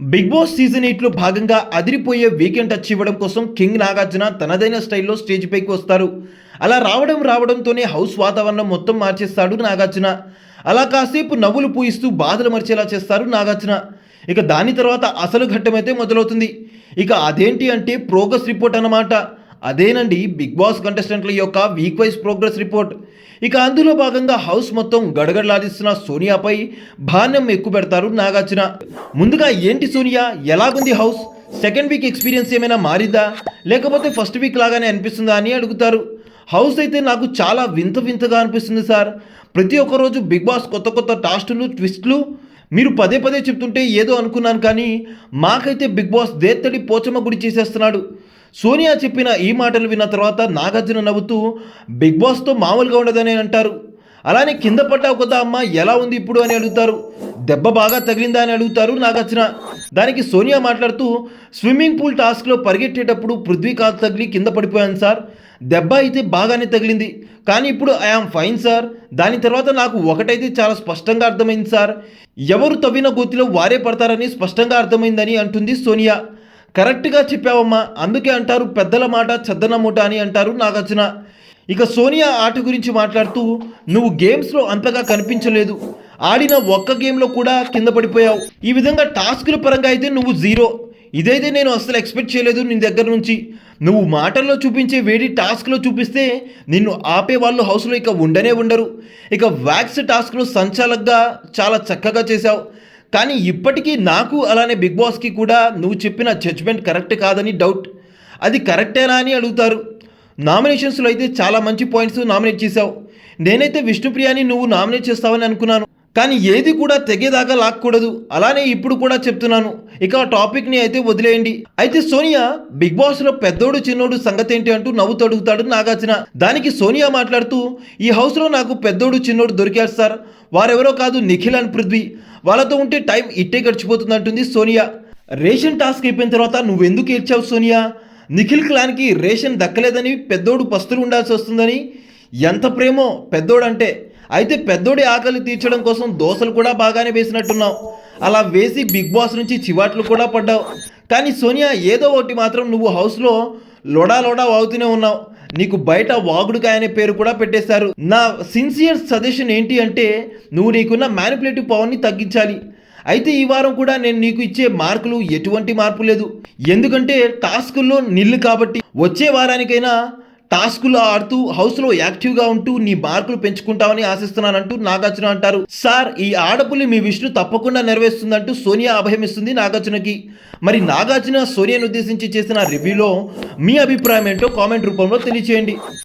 Big boss season ఎయిట్లో భాగంగా అదిరిపోయే వీకెండ్ టచ్ ఇవ్వడం కోసం కింగ్ నాగార్జున తనదైన స్టైల్లో స్టేజ్ పైకి వస్తారు. అలా రావడం రావడంతోనే హౌస్ వాతావరణం మొత్తం మార్చేస్తాడు నాగార్జున. అలా కాసేపు నవ్వులు పూయిస్తూ బాధలు మర్చేలా చేస్తారు నాగార్జున. ఇక దాని తర్వాత అసలు ఘట్టమైతే మొదలవుతుంది. ఇక అదేంటి అంటే ప్రోగ్రెస్ రిపోర్ట్ అన్నమాట. అదేనండి బిగ్ బాస్ కంటెస్టెంట్ల యొక్క వీక్ వైజ్ ప్రోగ్రెస్ రిపోర్ట్ ఇక అందులో భాగంగా హౌస్ మొత్తం గడగడలాడిస్తున్న సోనియాపై భాన్యం ఎక్కువ పెడతారు నాగార్జున. ముందుగా ఏంటి సోనియా? ఎలాగుంది హౌస్ సెకండ్ వీక్ ఎక్స్పీరియన్స్ ఏమైనా మారిందా? లేకపోతే ఫస్ట్ వీక్ లాగానే అనిపిస్తుందా అని అడుగుతారు. హౌస్ అయితే నాకు చాలా వింత వింతగా అనిపిస్తుంది సార్. ప్రతి ఒక్క రోజు బిగ్ బాస్ కొత్త కొత్త టాస్టులు ట్విస్ట్లు మీరు పదే పదే చెప్తుంటే ఏదో అనుకున్నాను కానీ మాకైతే బిగ్ బాస్ దేత్తడి పోచమ్మ గుడి చేసేస్తున్నాడు. సోనియా చెప్పిన ఈ మాటలు విన్న తర్వాత నాగార్జున నవ్వుతూ బిగ్ బాస్తో మామూలుగా ఉండదని అంటారు. అలానే కింద పడ్డావు కదా అమ్మ ఎలా ఉంది ఇప్పుడు? అని అడుగుతారు. దెబ్బ బాగా తగిలిందా? అని అడుగుతారు నాగార్జున. దానికి సోనియా మాట్లాడుతూ స్విమ్మింగ్ పూల్ టాస్క్లో పరిగెట్టేటప్పుడు పృథ్వీ కాలు తగిలి కింద పడిపోయాను సార్. దెబ్బ అయితే బాగానే తగిలింది. కానీ ఇప్పుడు ఐఆమ్ ఫైన్ సార్. దాని తర్వాత నాకు ఒకటైతే చాలా స్పష్టంగా అర్థమైంది సార్. ఎవరు తవ్విన గోతిలో వారే పడతారని స్పష్టంగా అర్థమైందని అంటుంది సోనియా. కరెక్ట్గా చెప్పావమ్మా. అందుకే అంటారు పెద్దల మాట చెద్దన మూట అని అంటారు నాగార్జున. ఇక సోనియా ఆట గురించి మాట్లాడుతూ నువ్వు గేమ్స్లో అంతగా కనిపించలేదు. ఆడిన ఒక్క గేమ్లో కూడా కింద పడిపోయావు. ఈ విధంగా టాస్కుల పరంగా అయితే నువ్వు జీరో. ఇదైతే నేను అసలు ఎక్స్పెక్ట్ చేయలేదు నీ దగ్గర నుంచి. నువ్వు మాటల్లో చూపించే వేడి టాస్క్లో చూపిస్తే నిన్ను ఆపే వాళ్ళు హౌస్లో ఇక ఉండనే ఉండరు. ఇక వ్యాక్స్ టాస్క్ను సంచాలకుగా చాలా చక్కగా చేశావు. కానీ ఇప్పటికీ నాకు అలానే బిగ్ బాస్కి కూడా నువ్వు చెప్పిన జడ్జ్మెంట్ కరెక్ట్ కాదని డౌట్ అది కరెక్టేనా అని అడుగుతారు. నామినేషన్స్లో అయితే చాలా మంచి పాయింట్స్ నామినేట్ చేశావు. నేనైతే విష్ణుప్రియాని నువ్వు నామినేట్ చేస్తావని అనుకున్నాను. కానీ ఏది కూడా తెగేదాకా లాక్కూడదు. అలానే ఇప్పుడు కూడా చెప్తున్నాను. ఇక ఆ టాపిక్ని అయితే వదిలేయండి. అయితే సోనియా బిగ్ బాస్లో పెద్దోడు చిన్నోడు సంగతి ఏంటి అంటూ నవ్వుతూ అడుగుతాడు నాగార్జున. దానికి సోనియా మాట్లాడుతూ ఈ హౌస్లో నాకు పెద్దోడు చిన్నోడు దొరికారు సార్. వారెవరో కాదు నిఖిల్ అండ్ పృథ్వీ. వాళ్ళతో ఉంటే టైం ఇట్టే గడిచిపోతుంది అంటుంది సోనియా. రేషన్ టాస్క్ అయిపోయిన తర్వాత నువ్వెందుకు ఏడ్చావు సోనియా? నిఖిల్ క్లాన్కి రేషన్ దక్కలేదని పెద్దోడు పస్తులు ఉండాల్సి వస్తుందని. ఎంత ప్రేమో పెద్దోడంటే. అయితే పెద్దోడి ఆకలి తీర్చడం కోసం దోశలు కూడా బాగానే వేసినట్టున్నావు. అలా వేసి బిగ్ బాస్ నుంచి చివాట్లు కూడా పడ్డావు. కానీ సోనియా ఏదో ఒకటి మాత్రం నువ్వు హౌస్లో లొడా లొడా వాగుతూనే ఉన్నావు. నీకు బయట వాగుడుకాయ అనే పేరు కూడా పెట్టేశారు. నా సిన్సియర్ సజెషన్ ఏంటి అంటే నువ్వు నీకున్న మ్యానిపులేటివ్ పవర్ని తగ్గించాలి. అయితే ఈ వారం కూడా నేను నీకు ఇచ్చే మార్కులు ఎటువంటి మార్పు లేదు. ఎందుకంటే టాస్కుల్లో నిల్లు కాబట్టి వచ్చే వారానికైనా టాస్కులు ఆడుతూ హౌస్లో యాక్టివ్గా ఉంటూ నీ మార్కులు పెంచుకుంటావని ఆశిస్తున్నానంటూ నాగార్జున అంటారు. సార్ ఈ ఆడపుల్లి మీ విష్ణు తప్పకుండా నెరవేరుస్తుందంటూ సోనియా అభయమిస్తుంది నాగార్జునకి. మరి నాగార్జున సోనియాను ఉద్దేశించి చేసిన రివ్యూలో మీ అభిప్రాయం ఏంటో కామెంట్ రూపంలో తెలియచేయండి.